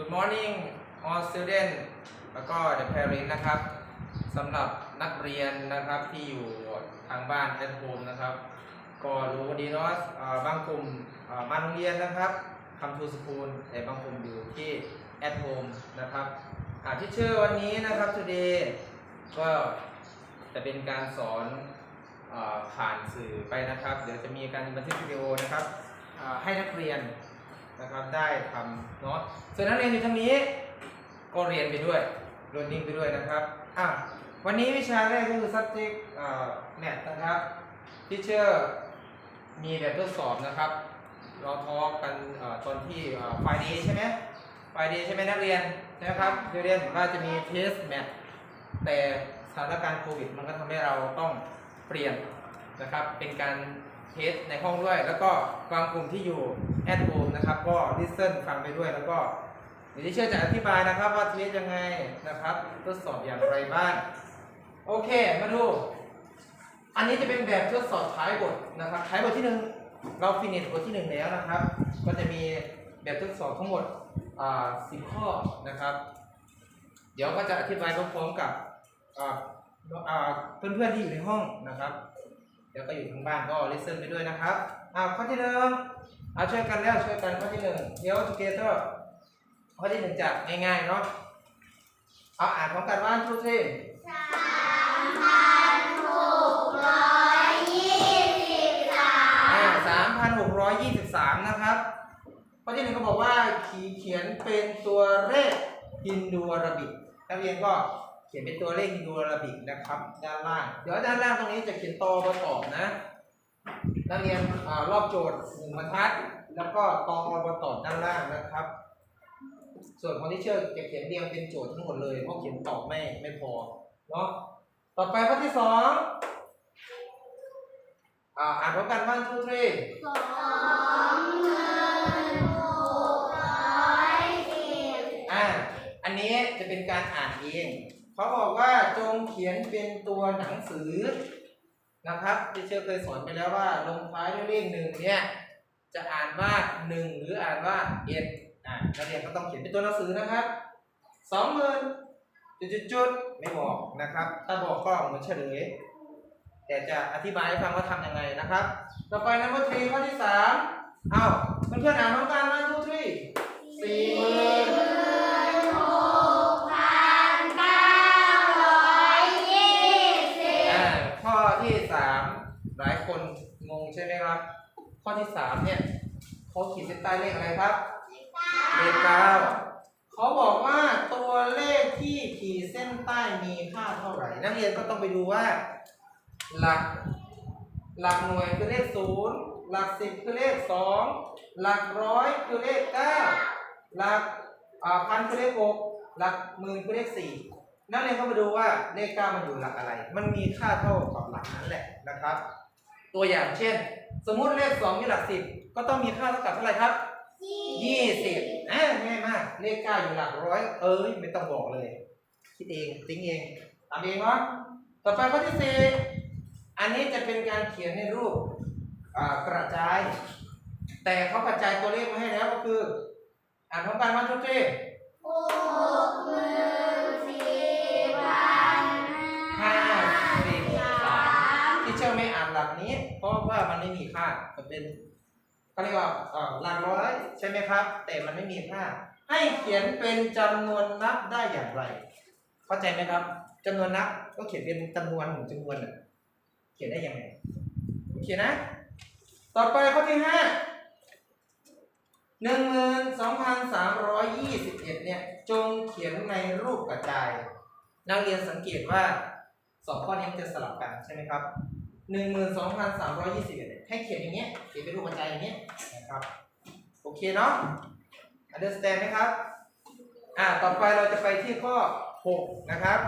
Good morning all student แล้วก็ the parent นะครับสำหรับนักเรียนนะครับที่อยู่ทางบ้าน at home นะครับ ก็รู้ดีเนาะอ่าบางกลุ่มอ่ามาโรงเรียนนะครับ come to school แต่บางกลุ่มอยู่ที่ at home นะครับที่เชื่อวันนี้นะครับ today ก็จะเป็นการสอนอผ่านสื่อไปนะครับ เดี๋ยวจะมีการบันทึกวิดีโอนะครับให้นักเรียน นะครับได้ทำเนาะส่วนนักเรียนอยู่ทางนี้ก็เรียนไปด้วยเรียนนิ่งไปด้วยนะครับอะวันนี้วิชาแรกก็คือ subject อ่า math นะครับที่เชื่อมีแบบทดสอบนะครับ เราทอล์กกันตอนที่ไฟเดย์ใช่ไหมไฟเดย์ใช่ไหมนักเรียนใช่ไหมครับเรียนว่าจะมีเทสแมทแต่สถานการณ์โควิด มันก็ทำให้เราต้องเปลี่ยนนะครับ เป็นการ เทสในห้องด้วย แล้วก็บางกลุ่มที่อยู่แอดโฮมนะครับ ก็ดิสเซนฟังไปด้วยแล้วก็เดี๋ยวที่เชื่อจะอธิบายนะครับ ว่าเทสยังไงนะครับทดสอบอย่างไรบ้างโอเคมาดู อันนี้จะเป็นแบบทดสอบท้ายบทนะครับท้ายบทที่หนึ่งเราฟินิชบทที่หนึ่งแล้วนะครับ ก็จะมีแบบทดสอบทั้งหมดสิบข้อนะครับ เดี๋ยวก็จะอธิบายพร้อมๆกับเพื่อนๆที่อยู่ในห้องนะครับ เดี๋ยวก็อยู่ทางบ้านก็เลสเซนไปด้วยนะครับอ่าข้อที่หนึ่งเอาช่วยกันแล้วช่วยกันข้อที่หนึ่งเดี๋ยวทูเกเตอร์ข้อที่หนึ่งจะง่ายๆเนาะเอาอ่านพร้อมกันว่าทุกทีอ่าสามพันหกร้อยยี่สิบสามนะครับข้อที่หนึ่งเขาบอกว่าขีเขียนเป็นตัวเลขฮินดูอาราบิกนักเรียนก็ เขียนเป็นตัวเลขฮินดูอาราบิกนะครับ ด้านล่าง เดี๋ยวด้านล่างตรงนี้จะเขียนตอประกอบนะนักเรียนอารอบโจทย์หนึ่งบรรทัด แล้วก็ตอประกอบด้านล่างนะครับ ส่วนของที่เชื่อจะเขียนเรียงเป็นโจทย์ทั้งหมดเลยเพราะเขียนตอบไม่ไม่พอเนาะต่อไปข้อที่สองอ่าอ่านพร้อมกันวันทูทรีอ่าอันนี้จะเป็นการอ่านเอง เขาบอกว่าจงเขียนเป็นตัวหนังสือนะครับที่เชื่อเคยสอนไปแล้วว่าลงท้ายด้วยเลขหนึ่งเนี่ยจะอ่านว่าหนึ่งหรืออ่านว่าเอ็ดอ่านักเรียนก็ต้องเขียนเป็นตัวหนังสือนะครับสองหมื่นจุดๆๆไม่บอกนะครับ ถ้าบอกก็เหมือนเฉลยแต่จะอธิบายให้ฟังว่าทำยังไงนะครับ ต่อไปนัมเบอร์ทีข้อที่สามเอาเพื่อนๆอ่านพร้อมกันนทู ข้อที่สามหลายคนงงใช่ไหมครับ ข้อที่สามเนี่ยเขาขีดเส้นใต้เลขอะไรครับ เลขเก้าเขาบอกว่าตัวเลขที่ขีดเส้นใต้มีค่าเท่าไหร่ นักเรียนก็ต้องไปดูว่า หลัก หลักหน่วยคือเลขศูนย์หลักสิบคือเลขสองหลักร้อยคือเลขเก้าหลักอ่าพันคือเลขหกหลักหมื่นคือเลขสี่ นักเรียนก็มาดูว่าเลขเก้ามันอยู่หลักอะไร มันมีค่าเท่ากับหลักนั้นแหละนะครับ ตัวอย่างเช่น สมมุติเลขสองมีหลักสิบก็ต้องมีค่าเท่ากับเท่าไหร่ครับยี่สิบอ่าง่ายมากเลขเก้าอยู่หลักร้อยเอ้ยไม่ต้องบอกเลย คิดเองติ้งเองทำเองเนาะต่อไปข้อที่สี่อันนี้จะเป็นการเขียนในรูปกระจาย แต่เขากระจายตัวเลขมาให้แล้วก็คือ อ่านพร้อมกันว่าทุกที หลักนี้ เพราะว่ามันไม่มีค่ามันเป็นเขาเรียกว่าหลักร้อยใช่ไหมครับ แต่มันไม่มีค่า ให้เขียนเป็นจำนวนนับได้อย่างไร เข้าใจไหมครับจำนวนนับก็เขียนเป็นจำนวนหนึ่งจำนวนน่ะเขียนได้ยังไงโอเคนะ ต่อไปข้อที่ห้าหนึ่งหมื่นสองพันสามร้อยยี่สิบเอ็ดเนี่ยจงเขียนในรูปกระจาย นักเรียนสังเกตว่าสองข้อนี้จะสลับกันใช่ไหมครับ หนึ่งหมื่นสองพันสามร้อยยี่สิบเอ็ดให้เขียนอย่างเงี้ย เขียนเป็นรูปหัวใจอย่างเงี้ยนะครับ โอเคเนาะ understand ไหมครับ อ่า ต่อไปเราจะไปที่ข้อหกนะครับ